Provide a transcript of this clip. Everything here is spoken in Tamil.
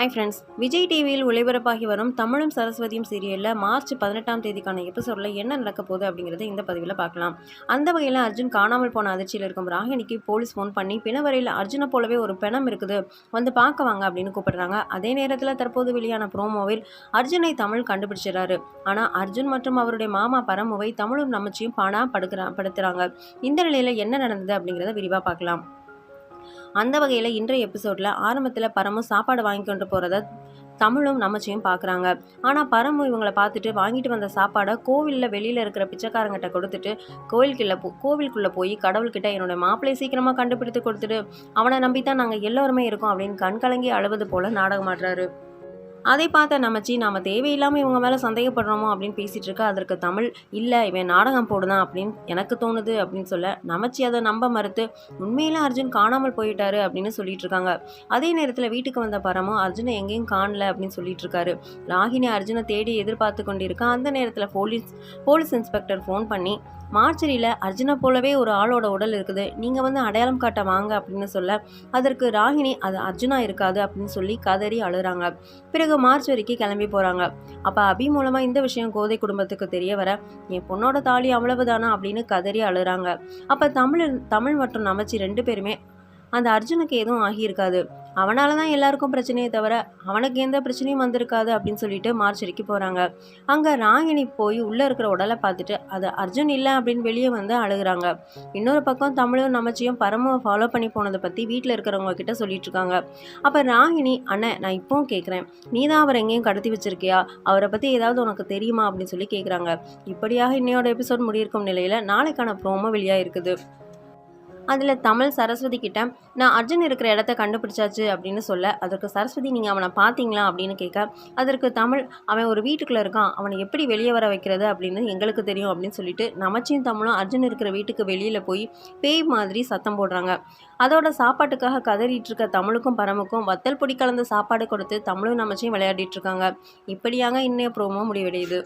ஹாய் ஃப்ரெண்ட்ஸ் விஜய் டிவியில் ஒளிபரப்பாகி வரும் தமிழும் சரஸ்வதியும் சீரியலில் மார்ச் பதினெட்டாம் தேதிக்கான எபிசோடில் என்ன நடக்க போகுது அப்படிங்கிறத இந்த பதிவில் பார்க்கலாம். அந்த வகையில் அர்ஜுன் காணாமல் போன அதிர்ச்சியில் இருக்கும் ராகினிக்கு போலீஸ் ஃபோன் பண்ணி பிணவரையில் அர்ஜுனை போலவே ஒரு பிணம் இருக்குது. வந்து பார்க்க வாங்க அப்படின்னு கூப்பிடுறாங்க. அதே நேரத்தில் தற்போது வெளியான ப்ரோமோவில் அர்ஜுனை தமிழ் கண்டுபிடிச்சிடறாரு. ஆனால் அர்ஜுன் மற்றும் அவருடைய மாமா பரமுவை தமிழும் நமச்சியும் பானா படுக்கிறா படுத்துகிறாங்க இந்த நிலையில் என்ன நடந்தது அப்படிங்கிறத விரிவாக பார்க்கலாம். அந்த வகையில் இன்றைய எபிசோடில் ஆரம்பத்தில் பரமும் சாப்பாடு வாங்கி கொண்டு போகிறத தமிழும் நமச்சியும் பார்க்குறாங்க ஆனால் பரமு இவங்களை பார்த்துட்டு வாங்கிட்டு வந்த சாப்பாடை கோவிலில் வெளியில் இருக்கிற பிச்சைக்காரங்கிட்ட கொடுத்துட்டு கோவிலுக்குள்ள போ கோவிலுக்குள்ளே போய் கடவுள்கிட்ட என்னோட மாப்பிள்ளை சீக்கிரமாக கண்டுபிடித்து கொடுத்துட்டு அவனை நம்பி தான் நாங்கள் எல்லோருமே இருக்கோம் அப்படின்னு கண்கலங்கி அழுவது போல நாடகமாடுறாரு அதை பார்த்த நமச்சி நாம் தேவையில்லாமல் இவங்க மேலே சந்தேகப்படுறோமோ அப்படின்னு பேசிகிட்டு இருக்கா அதற்கு தமிழ் இல்லை இவன் நாடகம் போடுதான் அப்படின்னு எனக்கு தோணுது அப்படின்னு சொல்ல நமச்சி அதை நம்ப மறுத்து உண்மையில அர்ஜுன் காணாமல் போயிட்டாரு அப்படின்னு சொல்லிட்டு இருக்காங்க அதே நேரத்தில் வீட்டுக்கு வந்த பரமும் அர்ஜுனை எங்கேயும் காணல அப்படின்னு சொல்லிட்டு இருக்காரு ராகினி அர்ஜுனை தேடி எதிர்பார்த்து கொண்டிருக்கா அந்த நேரத்தில் போலீஸ் போலீஸ் இன்ஸ்பெக்டர் ஃபோன் பண்ணி மார்ச்சரியில் அர்ஜுனை போலவே ஒரு ஆளோட உடல் இருக்குது நீங்கள் வந்து அடையாளம் காட்ட வாங்க அப்படின்னு சொல்ல அதற்கு ராகினி அது அர்ஜுனா இருக்காது அப்படின்னு சொல்லி கதறி அழுகிறாங்க பிறகு மார்ச் வரைக்கும் கிளம்பி போகிறாங்க அப்போ அபி மூலமாக இந்த விஷயம் கோதை குடும்பத்துக்கு தெரிய வர என் பொண்ணோட தாலி அவ்வளவுதானா? அப்படின்னு கதறி அழுறாங்க. அப்போ தமிழ் தமிழ் மற்றும் நமச்சி ரெண்டு பேருமே அந்த அர்ஜுனுக்கு எதுவும் ஆகியிருக்காது. அவனால தான் எல்லாருக்கும் பிரச்சனையே தவிர அவனுக்கு எந்த பிரச்சனையும் வந்திருக்காது அப்படின்னு சொல்லிட்டு மார்ச்சரிக்கு போகிறாங்க அங்கே ராகினி போய் உள்ளே இருக்கிற உடலை பார்த்துட்டு அது அர்ஜுன் இல்லை அப்படின்னு வெளியே வந்து அழுகுறாங்க. இன்னொரு பக்கம் தமிழும் நமச்சியும் பரமவை ஃபாலோ பண்ணி போனதை பற்றி வீட்டில் இருக்கிறவங்க கிட்ட சொல்லிட்டு இருக்காங்க. அப்போ ராகினி அண்ணன் நான் இப்போவும் கேட்குறேன் நீ தான் அவர் எங்கேயும் கடத்தி வச்சிருக்கியா? அவரை பற்றி ஏதாவது உனக்கு தெரியுமா? அப்படின்னு சொல்லி கேட்குறாங்க இப்படியாக இன்னையோட எபிசோட் முடியிருக்கும் நிலையில் நாளைக்கான ப்ரோமோ வெளியாக இருக்குது அதில் தமிழ் சரஸ்வதி கிட்ட நான் அர்ஜுன் இருக்கிற இடத்த கண்டுபிடிச்சாச்சு அப்படின்னு சொல்ல அதற்கு சரஸ்வதி நீங்கள் அவனை பார்த்தீங்களா அப்படின்னு கேட்க அதற்கு தமிழ் அவன் ஒரு வீட்டுக்குள்ளே இருக்கான். அவனை எப்படி வெளியே வர வைக்கிறது? அப்படின்னு எங்களுக்கு தெரியும் அப்படின்னு சொல்லிட்டு நமச்சியும் தமிழும் அர்ஜுன் இருக்கிற வீட்டுக்கு வெளியில் போய் பேய் மாதிரி சத்தம் போடுறாங்க. அதோட சாப்பாட்டுக்காக கதறிட்டு இருக்க தமிழுக்கும் பரமுக்கும் வத்தல் பொடி கலந்த சாப்பாடு கொடுத்து தமிழும் நமச்சியும் விளையாடிட்டு இருக்காங்க. இப்படியாக இன்னைய ப்ரோமோ முடிவடையுது.